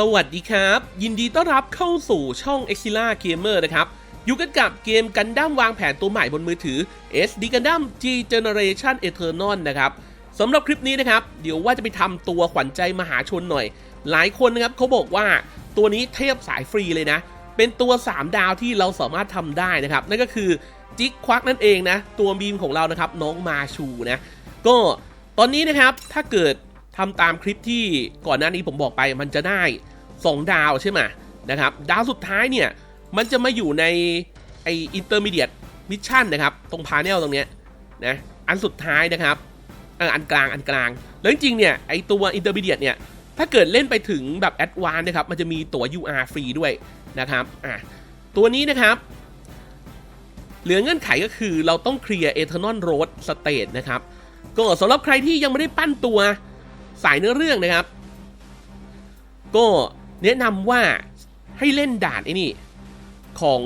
สวัสดีครับ ยินดีต้อนรับเข้าสู่ช่อง e x i l a Gamer นะครับ อยู่กันกับเกมกันดั้มวางแผนตัวใหม่บนมือถือ SD Gundam G Generation Eternal นะครับสำหรับคลิปนี้นะครับ เดี๋ยวว่าจะไปทำตัวขวัญใจมหาชนหน่อย หลายคนนะครับเขาบอกว่าตัวนี้เทพสายฟรีเลยนะ เป็นตัว 3 ดาวที่เราสามารถทำได้นะครับ นั่นก็คือจิกควักนั่นเองนะ ตัวบีมของเรานะครับน้องมาชูนะ ก็ตอนนี้นะครับถ้าเกิด ทำตามคลิปที่ก่อนหน้านี้ผมบอกไปมันจะได้ 2 ดาวใช่ไหมนะครับ ดาวสุดท้ายเนี่ย มันจะมาอยู่ในไออินเตอร์มีเดียตมิชชั่นนะครับ ตรงพาเนลตรงเนี้ยนะอันสุดท้ายนะครับเอออันกลางอันกลาง แล้วจริงๆเนี่ยไอตัวอินเตอร์มีเดียตเนี่ย ถ้าเกิดเล่นไปถึงแบบแอดวานนะครับ มันจะมีตั๋ว UR ฟรีด้วยนะครับอะตัวนี้นะครับเหลือเงื่อนไขก็คือเราต้องเคลียร์เอเทอร์นอลโรดสเตทนะครับ ก็สำหรับใครที่ยังไม่ได้ปั้นตัว สายเนื้อเรื่องนะครับ ก็แนะนำว่าให้เล่นด่านไอ้นี่ ของ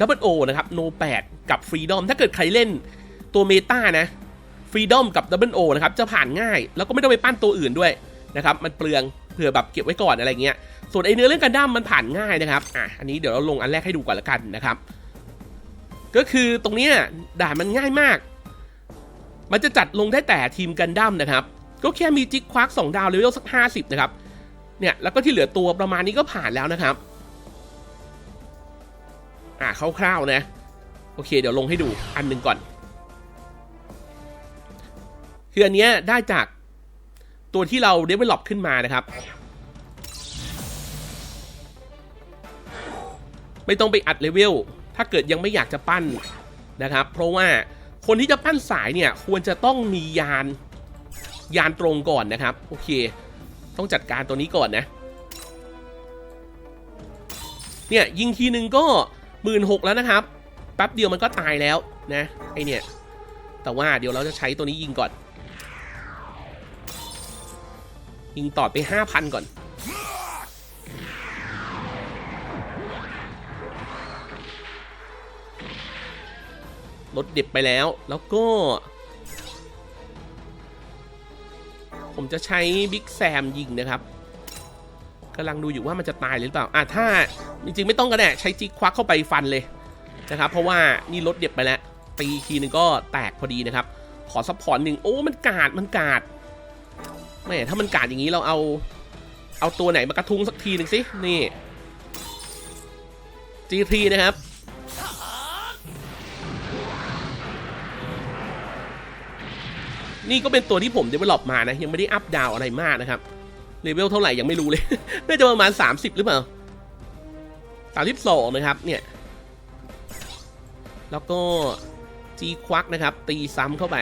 Double O นะครับโน8กับ Freedom ถ้าเกิดใครเล่นตัวเมตานะ Freedom กับ Double O นะครับ จะผ่านง่าย แล้วก็ไม่ต้องไปปั้นตัวอื่นด้วยนะครับ มันเปลืองเผื่อแบบเก็บไว้ก่อนอะไรเงี้ย ส่วนไอเนื้อเรื่องกันดั้มมันผ่านง่ายนะครับอะอันนี้เดี๋ยวเราลงอันแรกให้ดูก่อนละกันนะครับ ก็คือตรงเนี้ยด่านมันง่ายมาก มันจะจัดลงได้แต่ทีมกันดั้มนะครับ ก็แค่มีจิกควัก2ดาวเลเวลสัก 50 นะครับ เนี่ย แล้วก็ที่เหลือตัวประมาณนี้ก็ผ่านแล้วนะครับ อ่าคร่าวๆนะ โอเค เดี๋ยวลงให้ดูอันหนึ่งก่อน คืออันเนี้ยได้จากตัวที่เรา develop ขึ้นมานะครับ ไม่ต้องไปอัดเลเวล ถ้าเกิดยังไม่อยากจะปั้นนะครับ เพราะว่าคนที่จะปั้นสายเนี่ยควรจะต้องมียาน ยานตรงก่อนนะครับ โอเค ต้องจัดการตัวนี้ก่อนนะ เนี่ย ยิงทีนึงก็หมื่นหกแล้วนะครับแป๊บเดียวมันก็ตายแล้วนะไอเนี่ย แต่ว่าเดี๋ยวเราจะใช้ตัวนี้ยิงก่อน ยิงต่อไป5,000ก่อนลดเด็บไปแล้ว แล้วก็ ผมจะใช้บิ๊กแซมยิงนะครับกำลังดูอยู่ว่ามันจะตายหรือเปล่าอะถ้าจริงๆไม่ต้องก็ได้ใช้จิกควักเข้าไปฟันเลยนะครับ เพราะว่านี่ลดเด็บไปแล้ว ตีทีนึงก็แตกพอดีนะครับ ขอซัพพอร์ตหนึ่งโอ้มันกาดมันกาดแม่ถ้ามันกาดอย่างนี้เราเอาเอาตัวไหนมากระทุ้งสักทีหนึ่งสินี่ G3 นะครับ นี่ก็เป็นตัวที่ผมเดเวลลอปมานะ ยังไม่ได้อัพดาวอะไรมากนะครับเลเวลเท่าไหร่ยังไม่รู้เลย น่าจะประมาณ 30 หรือเปล่า32นะครับ เนี่ย แล้วก็ G ควักนะครับ ตีซ้ำเข้าไป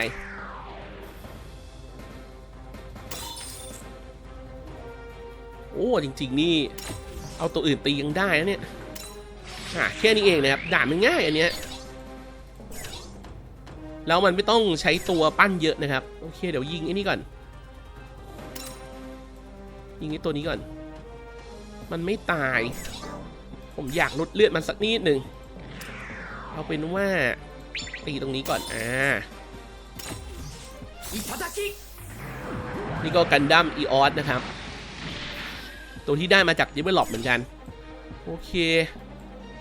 โอ้จริง ๆ นี่ เอาตัวอื่นตียังได้นะเนี่ยอะแค่นี้เองนะครับด่านมันง่ายอันเนี้ย แล้วมันไม่ต้องใช้ตัวปั้นเยอะนะครับ โอเค เดี๋ยวยิงไอ้นี่ก่อน ยิงไอ้ตัวนี้ก่อน มันไม่ตาย ผมอยากลดเลือดมันสักนิดหนึ่งเอาเป็นว่าตีตรงนี้ก่อน อ่า นี่ก็กันดั้มอีออสนะครับ ตัวที่ได้มาจาก Develop เหมือนกัน โอเค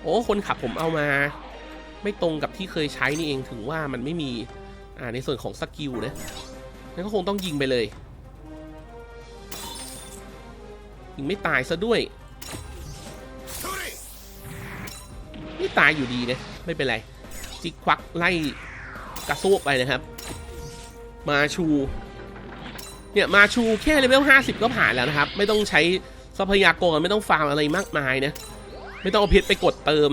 โอ้ คนขับผมเอามา ไม่ตรงกับที่เคยใช้นี่เองถึงว่ามันไม่มีอ่าในส่วนของสกิลนะงั้นก็คงต้องยิงไปเลยยิงไม่ตายซะด้วยไม่ตายอยู่ดีนะไม่เป็นไรจิกควักไล่กระซวกไปนะครับ มาชูเนี่ยมาชูแค่เลเวล50 ก็ผ่านแล้วนะครับ ไม่ต้องใช้ทรัพยากรไม่ต้องฟาร์มอะไรมากมายนะ ไม่ต้องเอาเพชรไปกดเติม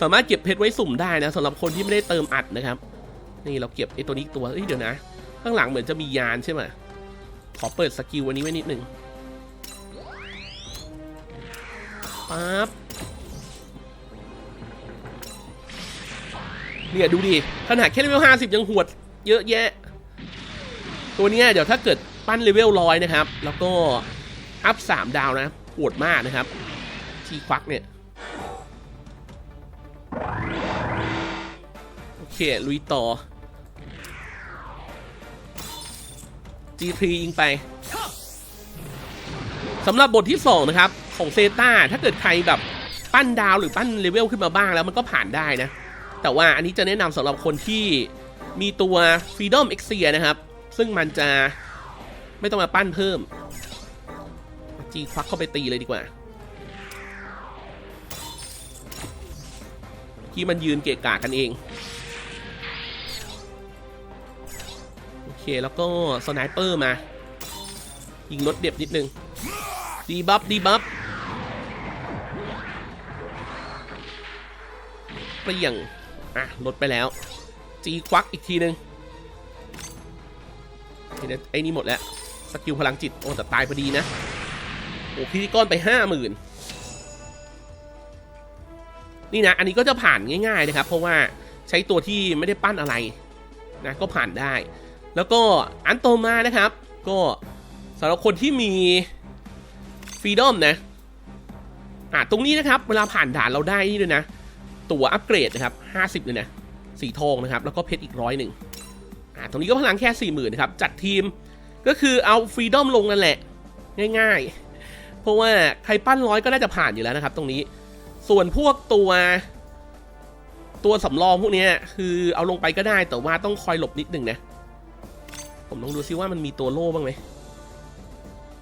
สามารถเก็บเพชรไว้สุ่มได้นะสำหรับคนที่ไม่ได้เติมอัดนะครับ นี่เราเก็บไอ้ตัวนี้ตัวเอ้ยเดี๋ยวนะ ข้างหลังเหมือนจะมียานใช่ไหมขอเปิดสกิลอันนี้ไว้นิดหนึ่งปั๊บเนี่ยดูดิขนาดแค่เลเวล50ยังหวดเยอะแยะ ตัวนี้เดี๋ยวถ้าเกิดปั้นเลเวลร้อยนะครับ แล้วก็อัพ3ดาวนะปวดมากนะครับ ทีควักเนี่ย เคลุยต่อ G3 ยิงไปสำหรับบทที่ 2 นะครับ ของเซตาถ้าเกิดใครแบบปั้นดาวหรือปั้นเลเวลขึ้นมาบ้างแล้วมันก็ผ่านได้นะ แต่ว่าอันนี้จะแนะนำสำหรับคนที่มีตัว Freedom e x i a นะครับ ซึ่งมันจะไม่ต้องมาปั้นเพิ่ม จีควักเข้าไปตีเลยดีกว่า ที่มันยืนเกะกะกันเอง เคแล้วก็สไนเปอร์มา ยิงรถเด็บนิดนึง ดีบัฟดีบัฟเปลี่ยงอะลดไปแล้ว จีควักอีกทีนึงไอ้นี่ไอ้นี่หมดแล้ว สกิลพลังจิต โอ้แต่ตายพอดีนะ โอ้พิธีกรไปห้าหมื่นนี่นะ อันนี้ก็จะผ่านง่าย ๆ นะครับ เพราะว่าใช้ตัวที่ไม่ได้ปั้นอะไรนะก็ผ่านได้ แล้วก็อันโตมานะครับ ก็สำหรับคนที่มีฟรีดอมนะอะตรงนี้นะครับ เวลาผ่านด่านเราได้นี่ด้วยนะ ตั๋วอัปเกรดนะครับ 50เลยนะสีทองนะครับ แล้วก็เพชรอีกร้อยหนึ่งอะตรงนี้ก็พลังแค่4 0,000นะครับ จัดทีมก็คือเอาฟรีดอมลงนั่นแหละ ง่ายๆ เพราะว่าใครปั้นร้อยก็ได้จะผ่านอยู่แล้วนะครับ ตรงนี้ส่วนพวกตัวตัวสำรองพวกนี้คือเอาลงไปก็ได้แต่ว่าต้องคอยหลบนิดหนึ่งนะ ผมลองดูซิว่ามันมีตัวโล่บ้างไหม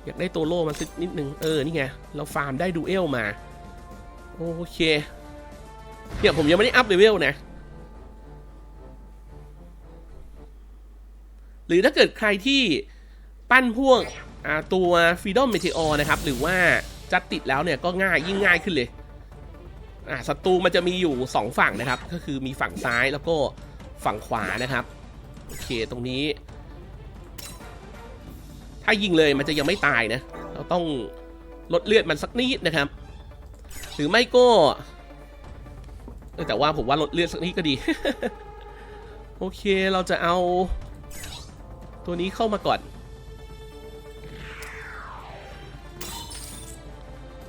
อยากได้ตัวโล่มาสักนิดหนึ่งเออ นี่ไง เราฟาร์มได้ดูเอลมา โอเค เนี่ยผมยังไม่ได้อัพเลเวลนะ หรือถ้าเกิดใครที่ปั้นพวกตัว Freedom Meteor นะครับ หรือว่าจัดติดแล้วเนี่ยก็ง่ายยิ่งง่ายขึ้นเลยอ่าศัตรูมันจะมีอยู่ 2 ฝั่งนะครับ ก็คือมีฝั่งซ้ายแล้วก็ฝั่งขวานะครับ โอเค ตรงนี้ ถ้ายิงเลยมันจะยังไม่ตายนะ เราต้องลดเลือดมันสักนิดนะครับ หรือไม่ก็แต่ว่าผมว่าลดเลือดสักนิดก็ดี โอเคเราจะเอา ตัวนี้เข้ามาก่อน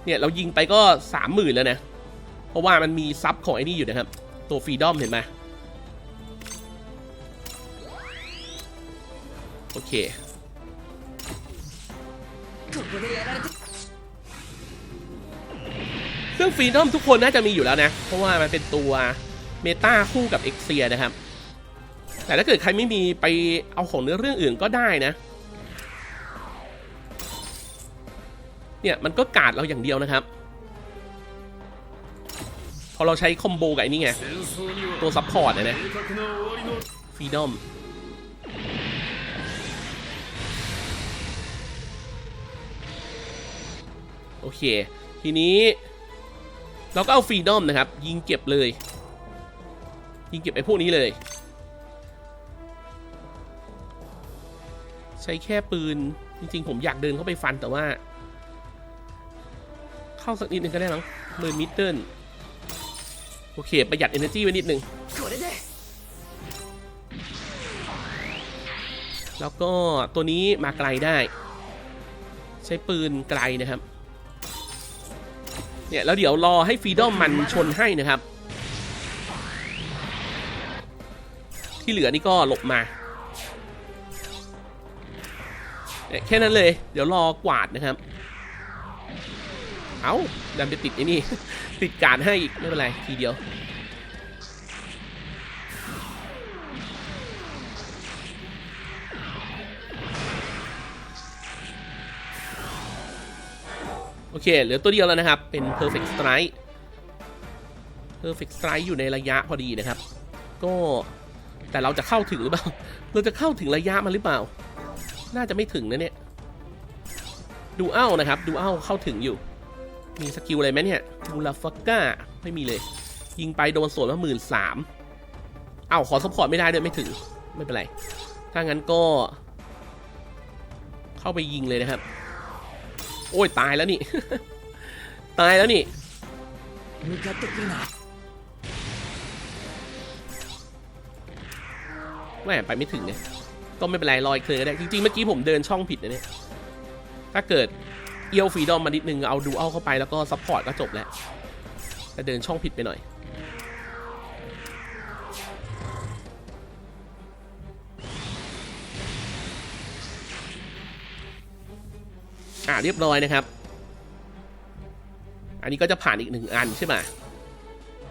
เนี่ยเรายิงไปก็สามหมื่นแล้วนะ เพราะว่ามันมีซับของไอ้นี่อยู่นะครับ ตัวฟรีดอมเห็นไหมโอเค ซึ่งฟรีดอมทุกคนน่าจะมีอยู่แล้วนะ เพราะว่ามันเป็นตัวเมตาคู่กับเอ็กเซียนะครับ แต่ถ้าเกิดใครไม่มีไปเอาของเนื้อเรื่องอื่นก็ได้นะ เนี่ยมันก็กาดเราอย่างเดียวนะครับ พอเราใช้คอมโบกับไอ้นี่ไง ตัวซัพพอร์ตนะนะฟรีดอมโอเค ทีนี้ เราก็เอาฟรีดอมนะครับ ยิงเก็บเลย ยิงเก็บไอ้พวกนี้เลย ใช้แค่ปืน จริงๆ ผมอยากเดินเข้าไปฟันแต่ว่า เข้าสักนิดนึงก็ได้มั้งเลยมิดเดิลโอเค ประหยัด energy ไว้นิดนึงแล้วก็ตัวนี้มาไกลได้ ใช้ปืนไกลนะครับ เนี่ยแล้วเดี๋ยวรอให้ฟรีดอมมันชนให้นะครับ ที่เหลือนี่ก็หลบมาเนี่ยแค่นั้นเลย เดี๋ยวรอกวาดนะครับ เอาดันไปติดไอ้นี่ ติดการให้อีก ไม่เป็นไร ทีเดียว โอเค เหลือตัวเดียวแล้วนะครับ เป็น perfect strike perfect strike อยู่ในระยะพอดีนะครับ ก็แต่เราจะเข้าถึงหรือเปล่า เราจะเข้าถึงระยะมันหรือเปล่า น่าจะไม่ถึงนะเนี่ย ดูเอ้านะครับ ดูเอ้าเข้าถึงอยู่ มีสกิลอะไรไหมเนี่ยมูลาฟักก้าไม่มีเลย ยิงไปโดนสวนมาหมื่นสามเอ้าขอซัพพอร์ตไม่ได้ด้วยไม่ถึง ไม่เป็นไร ถ้างั้นก็ เข้าไปยิงเลยนะครับ โอ้ยตายแล้วนี่ ตายแล้วนี่แม่ไปไม่ถึงเนี่ยก็ไม่เป็นไรลอยเคยก็ได้ จริงๆ เมื่อกี้ผมเดินช่องผิดนะเนี่ย ถ้าเกิดเอียวฟีดอมมานิดนึงเอาดูเอาเข้าไปแล้วก็ซัพพอร์ตก็จบแล้วแต่เดินช่องผิดไปหน่อย อ่าเรียบร้อยนะครับ อันนี้ก็จะผ่านอีกหนึ่งอันใช่ไหม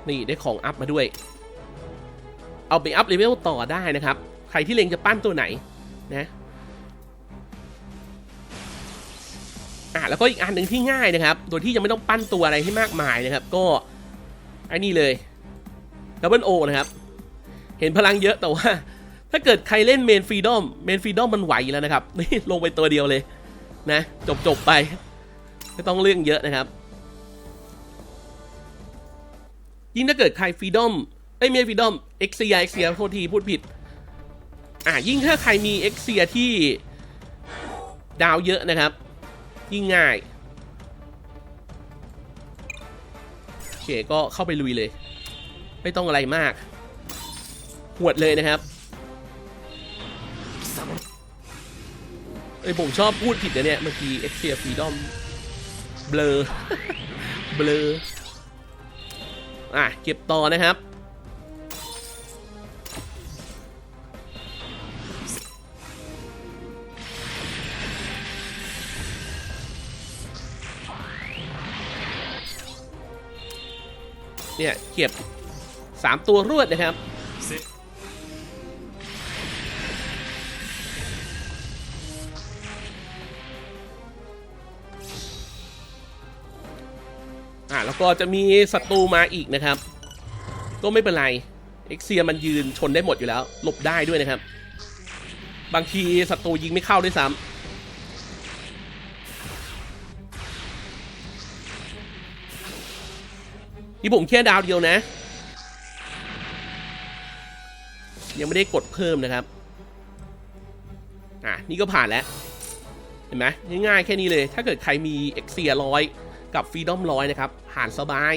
นี่ได้ของอัพมาด้วย เอาไปอัพเลเวลต่อได้นะครับ ใครที่เล็งจะปั้นตัวไหนนะอะแล้วก็อีกอันหนึ่งที่ง่ายนะครับ โดยที่ยังไม่ต้องปั้นตัวอะไรให้มากมายนะครับ ก็ไอ้นี่เลยดับเบิลโอนะครับ เห็นพลังเยอะแต่ว่า ถ้าเกิดใครเล่นเมนฟรีดอมเมนฟรีดอมมันไหวแล้วนะครับ นี่ลงไปตัวเดียวเลย นะ จบจบไป ไม่ต้องเรื่องเยอะนะครับ ยิ่งถ้าเกิดใครฟรีดอมเอ้ยไม่ฟรีดอมเอ็กเซียเอ็กเซียโทษทีพูดผิด อะยิ่งถ้าใครมีเอ็กเซียที่ดาวเยอะนะครับ ยิ่งง่ายโอเคก็เข้าไปลุยเลย ไม่ต้องอะไรมาก หวดเลยนะครับ เอ้ยผมชอบพูดผิดนะเนี่ยเมื่อกี้ e x i a Freedom เบลอเบลออะเก็บต่อนะครับ เนี่ยเก็บ 3 ตัวรวดนะครับ ก็จะมีศัตรูมาอีกนะครับ ก็ไม่เป็นไร เอ็กเซียมันยืนชนได้หมดอยู่แล้ว หลบได้ด้วยนะครับ บางทีศัตรูยิงไม่เข้าด้วยซ้ำนี่ผมแค่ดาวเดียวนะ ยังไม่ได้กดเพิ่มนะครับ อะ นี่ก็ผ่านแล้ว เห็นไหมง่ายๆแค่นี้เลย ถ้าเกิดใครมีเอ็กเซียร้อย กับฟรีดอมร้อยนะครับผ่านสบาย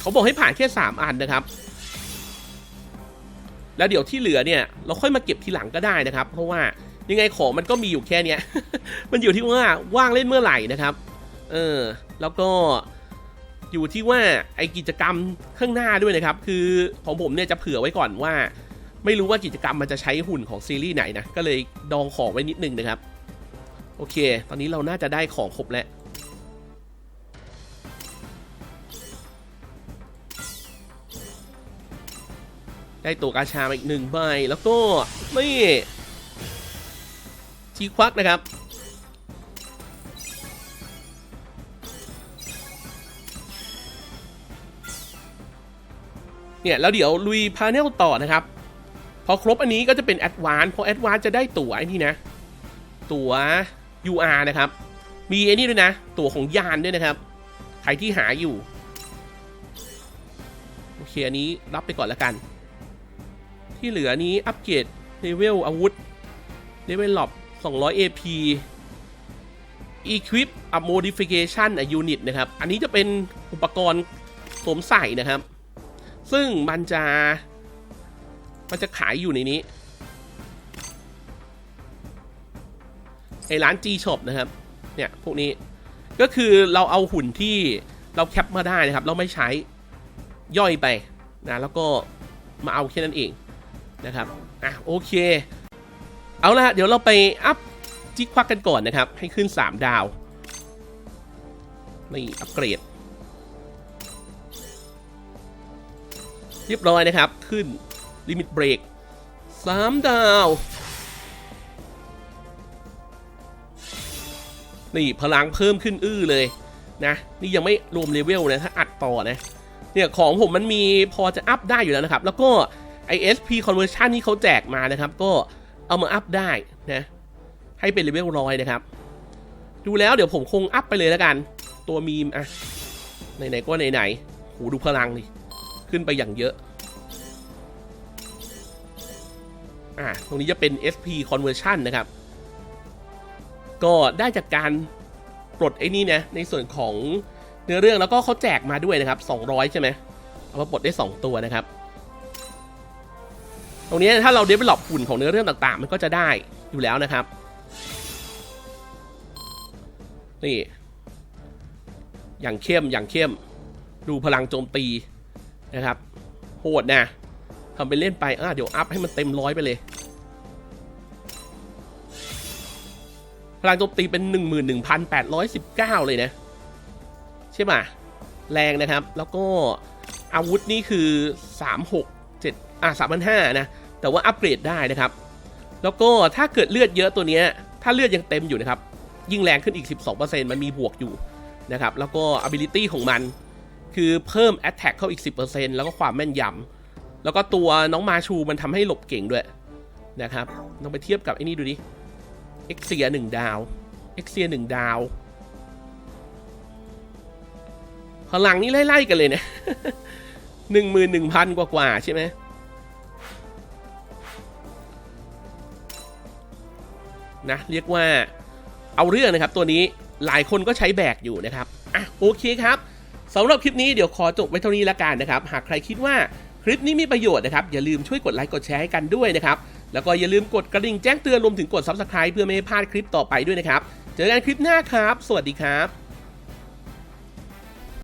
เขาบอกให้ผ่านแค่ 3 อันนะครับ แล้วเดี๋ยวที่เหลือเนี่ย เราค่อยมาเก็บทีหลังก็ได้นะครับ เพราะว่ายังไงของมันก็มีอยู่แค่เนี้ย มันอยู่ที่ว่าว่างเล่นเมื่อไหร่นะครับ เออ แล้วก็อยู่ที่ว่าไอกิจกรรมข้างหน้าด้วยนะครับ คือของผมเนี่ยจะเผื่อไว้ก่อนว่า ไม่รู้ว่ากิจกรรมมันจะใช้หุ่นของซีรีส์ไหนนะ ก็เลยดองของไว้นิดนึงนะครับ โอเค ตอนนี้เราน่าจะได้ของครบแล้ว ได้ตัวกาชามาอีกหนึ่งใบ แล้วก็นี่ชีควักนะครับเนี่ยแล้วเดี๋ยวลุยพาเนลต่อนะครับ พอครบอันนี้ก็จะเป็นแอดวานพอแอดวานจะได้ตั๋วไอ้นี่นะ ตั๋ว UR นะครับ มีไอ้นี่ด้วยนะ ตั๋วของยานด้วยนะครับ ใครที่หาอยู่ โอเค อันนี้รับไปก่อนแล้วกัน ที่เหลือนี้อัปเกรดเลเวลอาวุธเลเวลล็อบ200 AP Equip a Modification a Unit นะครับ อันนี้จะเป็นอุปกรณ์สวมใส่นะครับ ซึ่งมันจะ มันจะขายอยู่ในนี้ไอร้าน G Shop นะครับ เนี่ย พวกนี้ก็คือเราเอาหุ่นที่เราแคปมาได้นะครับ เราไม่ใช้ย่อยไปนะแล้วก็มาเอาแค่นั้นเองนะครับอะโอเค เอาละเดี๋ยวเราไปอัพจิกควักกันก่อนนะครับ ให้ขึ้น 3 ดาวนี่อัปเกรด เรียบร้อยนะครับขึ้น ลิมิตเบรก3ดาว นี่พลังเพิ่มขึ้นอื้อเลยนะ นี่ยังไม่รวมเลเวลนะถ้าอัดต่อนะ เนี่ยของผมมันมีพอจะอัพได้อยู่แล้วนะครับ แล้วก็ไอ SP conversion ที่เขาแจกมานะครับ ก็เอามาอัพได้นะ ให้เป็นเลเวลร้อยนะครับ ดูแล้วเดี๋ยวผมคงอัพไปเลยแล้วกัน ตัวมีมอะไหนๆก็ไหนๆโหดูพลังดิขึ้นไปอย่างเยอะ อ่าตรงนี้จะเป็น SP conversion นะครับ ก็ได้จากการปลดไอ้นี่นะ ในส่วนของเนื้อเรื่องแล้วก็เขาแจกมาด้วยนะครับ 200 ใช่ไหมเอามาปลดได้ 2 ตัวนะครับ ตรงนี้ถ้าเรา develop หุ่นของเนื้อเรื่องต่างๆ มันก็จะได้อยู่แล้วนะครับ นี่ อย่างเข้มอย่างเข้ม ดูพลังโจมตีนะครับ โหดนะ ทำไปเล่นไปอะเดี๋ยวอัพให้มันเต็มร้อยไปเลย พลังโจมตีเป็น 11,819 เลยนะ ใช่ป่ะ แรงนะครับ แล้วก็อาวุธนี่คือ 367อะ3,500 นะ แต่ว่าอัปเกรดได้นะครับ แล้วก็ถ้าเกิดเลือดเยอะตัวเนี้ย ถ้าเลือดยังเต็มอยู่นะครับ ยิ่งแรงขึ้นอีก 12%มันมีบวกอยู่นะครับ แล้วก็ ability ของมัน คือเพิ่ม attack เข้าอีก 10%แล้วก็ความแม่นยำ แล้วก็ตัวน้องมาชูมันทำให้หลบเก่งด้วยนะครับลองไปเทียบกับไอ้นี่ดูดิเอ็กเซียหนึ่งดาวเอ็กเซียหนึ่งดาวพลังนี่ไล่ๆกันเลยเนี่ยหนึ่งหมื่นหนึ่งพันกว่าๆใช่ไหมนะเรียกว่าเอาเรื่องนะครับตัวนี้หลายคนก็ใช้แบกอยู่นะครับอะโอเคครับสำหรับคลิปนี้เดี๋ยวขอจบไว้เท่านี้ละกันนะครับ หากใครคิดว่า คลิปนี้มีประโยชน์นะครับ อย่าลืมช่วยกดไลค์กดแชร์ให้กันด้วยนะครับ แล้วก็อย่าลืมกดกระดิ่งแจ้งเตือนรวมถึงกด Subscribe เพื่อไม่ให้พลาดคลิปต่อไปด้วยนะครับ เจอกันคลิปหน้าครับ สวัสดีครับ